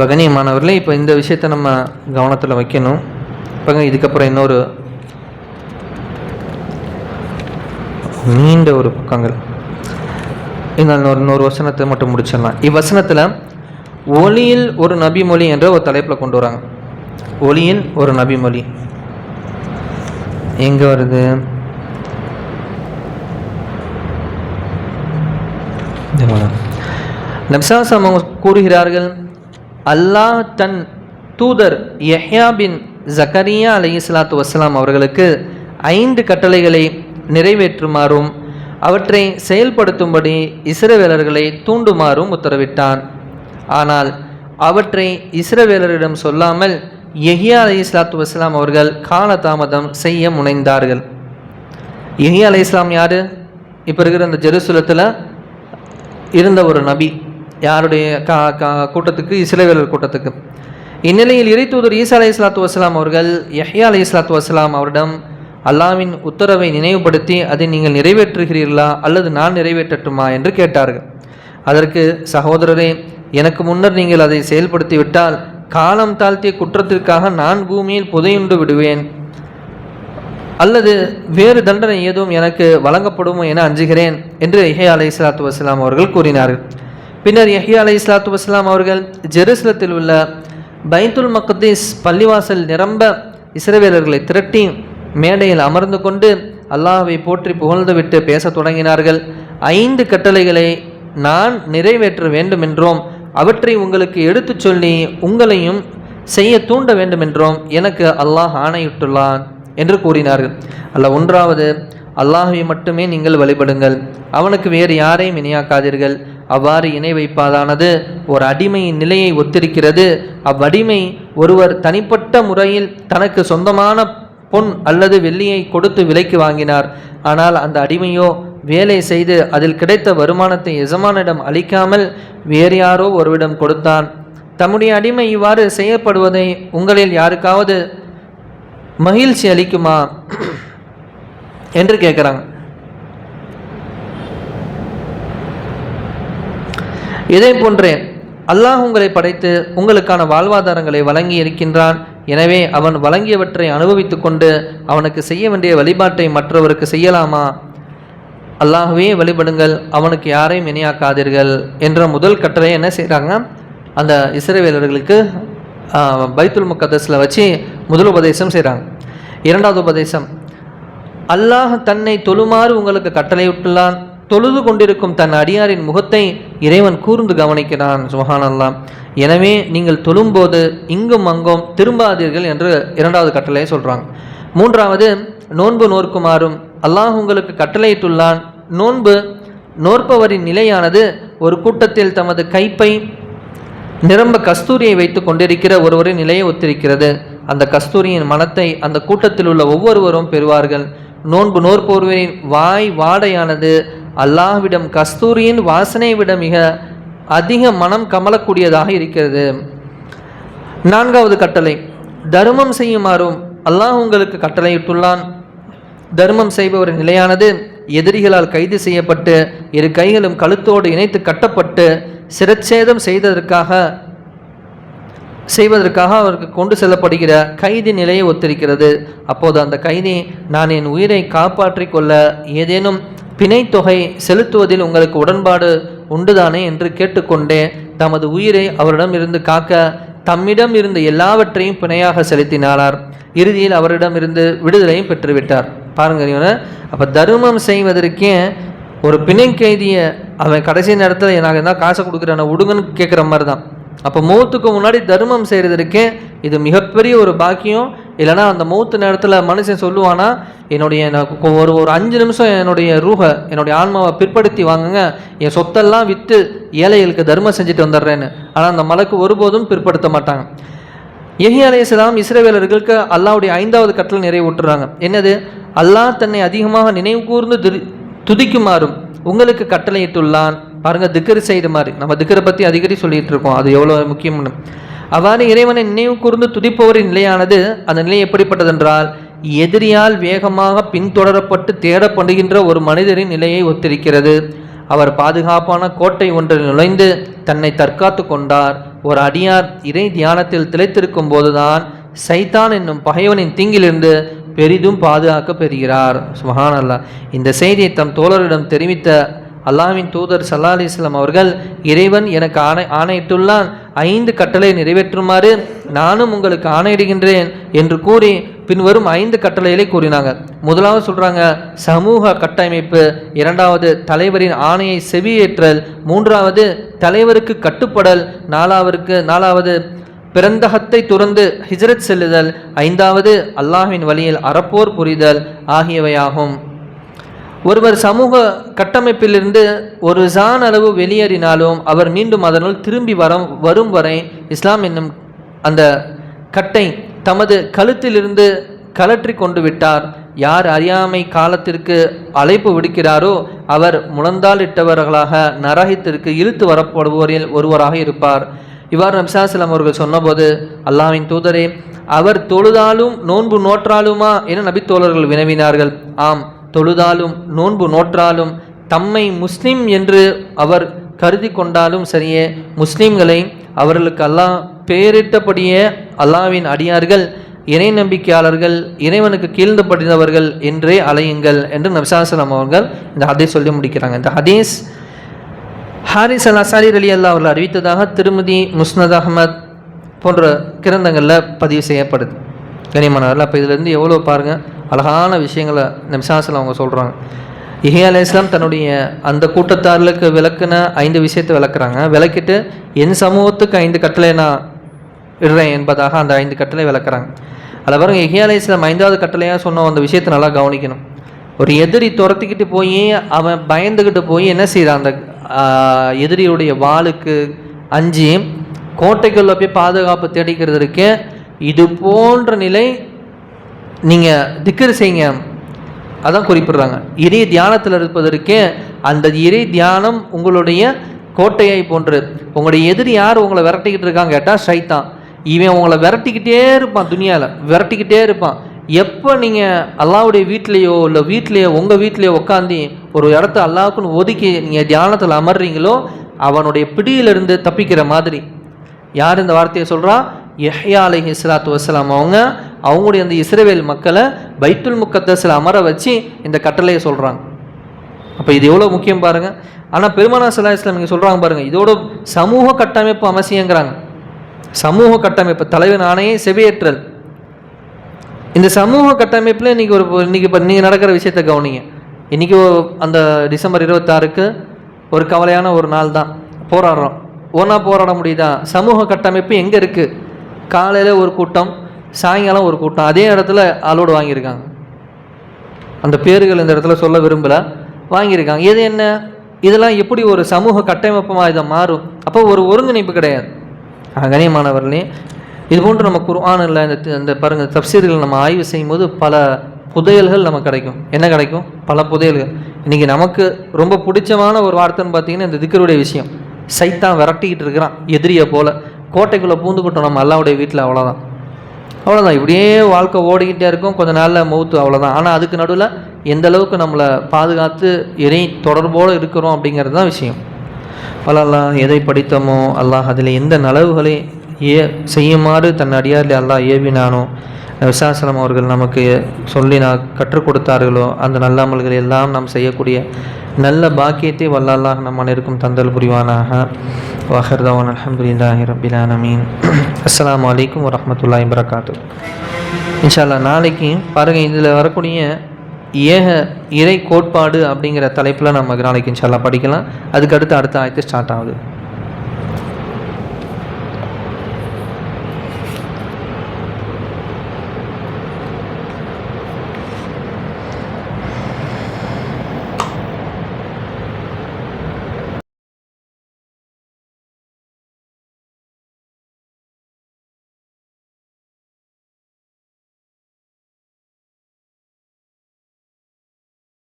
இப்போ கண்ணியமானவர்களே இப்போ இந்த விஷயத்தை நம்ம கவனத்தில் வைக்கணும். இப்போங்க இதுக்கப்புறம் இன்னொரு நீண்ட ஒரு பக்கங்கள். இன்னொரு இன்னொரு வசனத்தை மட்டும் முடிச்சிடலாம். இவ்வசனத்தில் ஒளியில் ஒரு நபிமொழி என்ற ஒரு தலைப்பில் கொண்டு வராங்க. ஒளியில் ஒரு நபிமொழி. எங்கே வருது? நப்சாசம் அவங்க கூறுகிறார்கள் அல்லாஹ் தன் தூதர் யஹ்யா பின் ஜக்கரியா அலி இஸ்லாத்து வஸ்லாம் அவர்களுக்கு ஐந்து கட்டளைகளை நிறைவேற்றுமாறும் அவற்றை செயல்படுத்தும்படி இஸ்ரவேலர்களை தூண்டுமாறும் உத்தரவிட்டான். ஆனால் அவற்றை இஸ்ரவேலரிடம் சொல்லாமல் யஹியா அலி இஸ்லாத்து வஸ்லாம் அவர்கள் காலதாமதம் செய்ய முனைந்தார்கள். எஹியா அலி இஸ்லாம் யார்? இப்போ இருக்கிற அந்த ஜெருசலத்தில் இருந்த ஒரு நபி. யாருடைய கா கா கூட்டத்துக்கு இசிலவேலர் கூட்டத்துக்கு. இந்நிலையில் இறைத்தூதர் ஈசா அலி இஸ்லாத்து வசலாம் அவர்கள் யஹ்யா அலி இஸ்லாத்து வசலாம் அவரிடம் அல்லாவின் உத்தரவை நினைவுபடுத்தி அதை நீங்கள் நிறைவேற்றுகிறீர்களா? அல்லது நான் நிறைவேற்றட்டுமா? என்று கேட்டார்கள். அதற்கு சகோதரரே எனக்கு முன்னர் நீங்கள் அதை செயல்படுத்திவிட்டால் காலம் தாழ்த்திய குற்றத்திற்காக நான் பூமியில் புதையுண்டு விடுவேன். அல்லது வேறு தண்டனை ஏதும் எனக்கு வழங்கப்படுமோ என அஞ்சுகிறேன்? என்று இஹே அலை இஸ்லாத்து வஸ்லாம் அவர்கள் கூறினார்கள். பின்னர் யஹியா அலை இஸ்லாத்து வஸ்லாம் அவர்கள் ஜெருசலத்தில் உள்ள பைத்துல் மக்தீஸ் பள்ளிவாசல் நிரம்ப இஸ்ரவேலர்களை திரட்டி மேடையில் அமர்ந்து கொண்டு அல்லாஹை போற்றி புகழ்ந்துவிட்டு பேசத் தொடங்கினார்கள். ஐந்து கட்டளைகளை நான் நிறைவேற்ற வேண்டுமென்றோம். அவற்றை உங்களுக்கு எடுத்துச் சொல்லி உங்களையும் செய்ய தூண்ட வேண்டுமென்றோம். எனக்கு அல்லாஹ் ஆணையிட்டுள்ளான் என்று கூறினார்கள். அல்ல ஒன்றாவது அல்லாஹை மட்டுமே நீங்கள் வழிபடுங்கள். அவனுக்கு வேறு யாரையும் இணையாக்காதீர்கள். அவ்வாறு இணை வைப்பாதானது? ஒரு அடிமையின் நிலையை ஒத்திருக்கிறது. அவ்வடிமை ஒருவர் தனிப்பட்ட முறையில் தனக்கு சொந்தமான பொன் அல்லது வெள்ளியை கொடுத்து விலைக்கு வாங்கினார். ஆனால் அந்த அடிமையோ வேலை செய்து அதில் கிடைத்த வருமானத்தை எஜமானிடம் அளிக்காமல் வேறு யாரோ ஒருவிடம் கொடுத்தான். தம்முடைய அடிமை இவ்வாறு செய்யப்படுவதை உங்களில் யாருக்காவது மகிழ்ச்சி அளிக்குமா? என்று கேட்குறாங்க. இதே போன்றே அல்லாஹ் உங்களை படைத்து உங்களுக்கான வாழ்வாதாரங்களை வழங்கி இருக்கின்றான். எனவே அவன் வழங்கியவற்றை அனுபவித்து கொண்டு அவனுக்கு செய்ய வேண்டிய வழிபாட்டை மற்றவருக்கு செய்யலாமா? அல்லாஹுவே வழிபடுங்கள் அவனுக்கு யாரையும் இணையாக்காதீர்கள் என்ற முதல் கட்டளை என்ன செய்கிறாங்க அந்த இஸ்ரவேலர்களுக்கு பைத்துல் முக்கதஸில் வச்சு முதல் உபதேசம் செய்கிறாங்க இரண்டாவது உபதேசம் அல்லாஹ் தன்னை தொழுமாறு உங்களுக்கு கட்டளையிட்டுள்ளான். தொழுது கொண்டிருக்கும் தன் அடியாரின் முகத்தை இறைவன் கூர்ந்து கவனிக்கிறான். சுஹான் எனவே நீங்கள் தொழும்போது இங்கும் அங்கும் திரும்பாதீர்கள் என்று இரண்டாவது கட்டளையை சொல்கிறாங்க மூன்றாவது நோன்பு நோர்க்குமாறும் அல்லாஹ் உங்களுக்கு கட்டளையிட்டுள்ளான். நோன்பு நோற்பவரின் நிலையானது ஒரு கூட்டத்தில் தமது கைப்பை நிரம்ப கஸ்தூரியை வைத்து கொண்டிருக்கிற ஒருவரின் நிலையை ஒத்திருக்கிறது. அந்த கஸ்தூரியின் மனத்தை அந்த கூட்டத்தில் உள்ள ஒவ்வொருவரும் பெறுவார்கள். நோன்பு நோற்பொருவரின் வாய் வாடையானது அல்லாஹ்விடம் கஸ்தூரியின் வாசனை விட மிக அதிக மனம் கமலக்கூடியதாக இருக்கிறது. நான்காவது கட்டளை தர்மம் செய்யுமாறும் அல்லாஹ் உங்களுக்கு கட்டளையிட்டுள்ளான். தர்மம் செய்பவரின் நிலையானது எதிரிகளால் கைது செய்யப்பட்டு இரு கைகளும் கழுத்தோடு இணைத்து கட்டப்பட்டு சிரச்சேதம் செய்ததற்காக செய்வதற்காக அவருக்கு கொண்டு செல்லப்படுகிற கைதி நிலையை ஒத்திருக்கிறது. அப்போது அந்த கைதி நான் என் உயிரை காப்பாற்றிக் கொள்ள ஏதேனும் பிணைத்தொகை செலுத்துவதில் உங்களுக்கு உடன்பாடு உண்டுதானே? என்று கேட்டுக்கொண்டே தமது உயிரை அவரிடம் இருந்து காக்க தம்மிடம் இருந்த எல்லாவற்றையும் பிணையாக செலுத்தினாரார். இறுதியில் அவரிடம் இருந்து விடுதலையும் பெற்றுவிட்டார். பாருங்க அப்போ தர்மம் செய்வதற்கே ஒரு பிணை கைதியை அவன் கடைசி நேரத்தில் எனக்கு என்ன காசை கொடுக்குறான விடுங்கன்னு கேட்குற மாதிரி தான். அப்போ மௌத்துக்கு முன்னாடி தர்மம் செய்கிறதுக்கு இது மிகப்பெரிய ஒரு பாக்கியம். இல்லைன்னா அந்த மௌத்து நேரத்தில் மனுஷன் சொல்லுவானா என்னுடைய நான் ஒரு ஒரு அஞ்சு நிமிஷம் என்னுடைய ரூஹை என்னுடைய ஆன்மாவை பிற்படுத்தி வாங்குங்க. என் சொத்தெல்லாம் விற்று ஏழைகளுக்கு தர்மம் செஞ்சுட்டு வந்துடுறேன்னு. ஆனால் அந்த மலைக்கு ஒருபோதும் பிற்படுத்த மாட்டாங்க. எஹி அலையாம் இஸ்ரேவேலர்களுக்கு அல்லாவுடைய ஐந்தாவது கட்டளை நிறைவுற்றுறாங்க என்னது? அல்லாஹ் தன்னை அதிகமாக நினைவு கூர்ந்து துதிக்குமாறும் உங்களுக்கு கட்டளையிட்டுள்ளான். பாருங்க திக்கரி செய்கிற மாதிரி. நம்ம திக்கரை பற்றி அடிக்கடி சொல்லிகிட்டு இருக்கோம். அது எவ்வளோ முக்கியம்னு. அவ்வாறு இறைவனை நினைவு கூர்ந்து துதிப்பவரின் நிலையானது அந்த நிலை எப்படிப்பட்டதென்றால் எதிரியால் வேகமாக பின்தொடரப்பட்டு தேடப்படுகின்ற ஒரு மனிதரின் நிலையை ஒத்திருக்கிறது. அவர் பாதுகாப்பான கோட்டை ஒன்றில் நுழைந்து தன்னை தற்காத்து கொண்டார். ஒரு அடியார் இறை தியானத்தில் திளைத்திருக்கும் போதுதான் சைத்தான் என்னும் பகைவனின் தீங்கிலிருந்து பெரிதும் பாதுகாக்க பெறுகிறார். சுபஹான் அல்லா இந்த செய்தியை தம் தோழரிடம் தெரிவித்த அல்லாவின் தூதர் சல்லா அலிஸ்லாம் அவர்கள் இறைவன் எனக்கு ஆணை ஆணையிட்டுள்ளான். ஐந்து கட்டளை நிறைவேற்றுமாறு நானும் உங்களுக்கு ஆணையிடுகின்றேன் என்று கூறி பின்வரும் ஐந்து கட்டளைகளை கூறினாங்க. முதலாவது சொல்கிறாங்க சமூக கட்டமைப்பு. இரண்டாவது தலைவரின் ஆணையை செவியேற்றல். மூன்றாவது தலைவருக்கு கட்டுப்படல். நாலாவதுக்கு நாலாவது பிறந்தகத்தை துறந்து ஹிஜ்ரத் செல்லுதல். ஐந்தாவது அல்லாஹ்வின் வழியில் அறப்போர் புரிதல் ஆகியவையாகும். ஒருவர் சமூக கட்டமைப்பிலிருந்து ஒரு ஜான் அளவு வெளியேறினாலும் அவர் மீண்டும் அதனுள் திரும்பி வர வரும் வரை இஸ்லாம் என்னும் அந்த கட்டை தமது கழுத்திலிருந்து கலற்றி கொண்டு விட்டார். யார் அறியாமை காலத்திற்கு அழைப்பு விடுக்கிறாரோ அவர் முழந்தாளிட்டவர்களாக நரகத்திற்கு இழுத்து வரப்படுவோரில் ஒருவராக இருப்பார். இவ்வாறு நம்சாஸ்லாம் அவர்கள் சொன்னபோது அல்லாவின் தூதரே அவர் தொழுதாலும் நோன்பு நோற்றாலுமா? என நபித்தோழர்கள் வினவினார்கள். ஆம் தொழுதாலும் நோன்பு நோற்றாலும் தம்மை முஸ்லிம் என்று அவர் கருதி கொண்டாலும் சரியே முஸ்லிம்களை அவர்களுக்கு அல்லாஹ் பெயரிட்டபடியே அல்லாஹ்வின் அடியார்கள் இறை நம்பிக்கையாளர்கள் இறைவனுக்கு கீழ்ந்து படிந்தவர்கள் என்றே அலையுங்கள் என்று நபிசாசலம் அவர்கள் இந்த ஹதீஸ் சொல்லி முடிக்கிறாங்க. இந்த ஹதீஸ் ஹாரிஸ் அல் அசாரி அலி அல்லா அவர்கள் அறிவித்ததாக திருமதி முஸ்னத் அகமத் போன்ற கிரந்தங்களில் பதிவு செய்யப்படுது. கனிமனவர்கள் அப்போ இதுலேருந்து எவ்வளோ பாருங்கள் அழகான விஷயங்களை நிமிஷாசில் அவங்க சொல்கிறாங்க இஹே அலி இஸ்லாம் தன்னுடைய அந்த கூட்டத்தார்களுக்கு விளக்குன ஐந்து விஷயத்தை விளக்குறாங்க. விளக்கிட்டு என் சமூகத்துக்கு ஐந்து கட்டளை நான் இடுறேன் என்பதாக அந்த ஐந்து கட்டளை விளக்குறாங்க. அதில் பாருங்க இஹே அலி இஸ்லாம் ஐந்தாவது கட்டளையாக சொன்ன அந்த விஷயத்தை நல்லா கவனிக்கணும். ஒரு எதிரி துரத்திக்கிட்டு போய் அவன் பயந்துக்கிட்டு போய் என்ன செய்கிறான் அந்த எதிரியுடைய வாளுக்கு அஞ்சு கோட்டைக்குள்ளே போய் பாதுகாப்பு தேடிக்கிறது இருக்கு இது போன்ற நிலை நீங்கள் திக்கர் செய்யுங்க. அதான் குறிப்பிடுறாங்க. இறை தியானத்தில் இருப்பதற்கே அந்த இறை தியானம் உங்களுடைய கோட்டையை போன்று. உங்களுடைய எதிரி யார் உங்களை விரட்டிக்கிட்டு இருக்காங்க கேட்டால் சைத்தான் இவன் உங்களை விரட்டிக்கிட்டே இருப்பான் துனியாவில் விரட்டிக்கிட்டே இருப்பான். எப்போ நீங்கள் அல்லாவுடைய வீட்லேயோ இல்லை வீட்லேயோ உங்கள் வீட்லேயோ உட்காந்து ஒரு இடத்த அல்லாவுக்குன்னு ஒதுக்கி நீங்கள் தியானத்தில் அமர்றீங்களோ அவனுடைய பிடியிலிருந்து தப்பிக்கிற மாதிரி. யார் இந்த வார்த்தையை சொல்கிறா யஹ்யா அலைஹி ஸலாத்து வஸ்ஸலாம். அவங்க அவங்களுடைய அந்த இஸ்ரேவேல் மக்களை பைத்துல் முக்கத்தஸில் அமர வச்சு இந்த கட்டளையை சொல்கிறாங்க அப்போ இது எவ்வளோ முக்கியம் பாருங்கள் ஆனால் பெருமானா சல்லா இஸ்லாம் இங்கே சொல்கிறாங்க பாருங்கள் இதோட சமூக கட்டமைப்பு அவசியங்கிறாங்க. சமூக கட்டமைப்பு தலைவர் ஆணையை செவியேற்றல். இந்த சமூக கட்டமைப்பில் இன்றைக்கி ஒரு இன்றைக்கி இப்போ நீங்கள் நடக்கிற விஷயத்தை கவனிங்க. இன்றைக்கி அந்த டிசம்பர் இருபத்தாறுக்கு ஒரு கவலையான ஒரு நாள் தான். போராடுறோம். ஒன்றா போராட முடியுதா? சமூக கட்டமைப்பு எங்கே இருக்குது காலையில் ஒரு கூட்டம் சாயங்காலம் ஒரு கூட்டம். அதே இடத்துல அலோடு வாங்கியிருக்காங்க. அந்த பேர்கள் இந்த இடத்துல சொல்ல விரும்பல. வாங்கியிருக்காங்க. இது என்ன? இதெல்லாம் எப்படி ஒரு சமூக கட்டமைப்பமாக இதை மாறும்? அப்போ ஒரு ஒருங்கிணைப்பு கிடையாது. கணியமானவர்களே கண்ணியமானவர்களே இது போன்று நம்ம குர்ஆனில் இந்த இந்த பாருங்க தப்சீர்கள் நம்ம ஆய்வு செய்யும்போது பல புதையல்கள் நமக்கு கிடைக்கும். என்ன கிடைக்கும்? பல புதையல்கள். இன்றைக்கி நமக்கு ரொம்ப பிடிச்சமான ஒரு வார்த்தைன்னு பார்த்தீங்கன்னா இந்த திக்கருடைய விஷயம். சைத்தான் விரட்டிக்கிட்டு இருக்கிறான் எதிரியை போல். கோட்டைக்குள்ளே பூந்துக்கிட்டோம் நம்ம அல்லாவுடைய வீட்டில் அவ்வளோதான் அவ்வளோதான் இப்படியே வாழ்க்கை ஓடிக்கிட்டே இருக்கும். கொஞ்ச நாளில் மௌத்து அவ்வளோதான் ஆனால் அதுக்கு நடுவில் எந்த அளவுக்கு நம்மளை பாதுகாத்து இறை தொடர்போடு இருக்கிறோம் அப்படிங்கிறது தான் விஷயம். அல்லாஹ் எதை படித்தோமோ அல்லாஹ் அதில் எந்த நலவுகளை ஏ செய்யுமாறு தன் அடியாரில் அல்லாஹ் ஏவினானோ விசாசலம் அவர்கள் நமக்கு சொல்லி நான் கற்றுக் கொடுத்தார்களோ அந்த நல்ல அமல்கள் எல்லாம் நாம் செய்யக்கூடிய நல்ல பாக்கியத்தை வல்லாலாக நம் அனைவருக்கும் தந்தல் புரிவானாக. வாஹர்தவான் அலமதுல்லாஹி ரபிலானமீன் அஸ்லாம் அஸ்ஸலாமு அலைக்கும் வரஹ்மத்துல்லாஹி வரகாத்து இன்ஷால்லா நாளைக்கு பாருங்கள் இதில் வரக்கூடிய ஏக இறை கோட்பாடு அப்படிங்கிற தலைப்பில் நம்ம நாளைக்கு இன்ஷால்லா படிக்கலாம். அதுக்கடுத்து அடுத்த ஆயத்து ஸ்டார்ட் ஆகுது.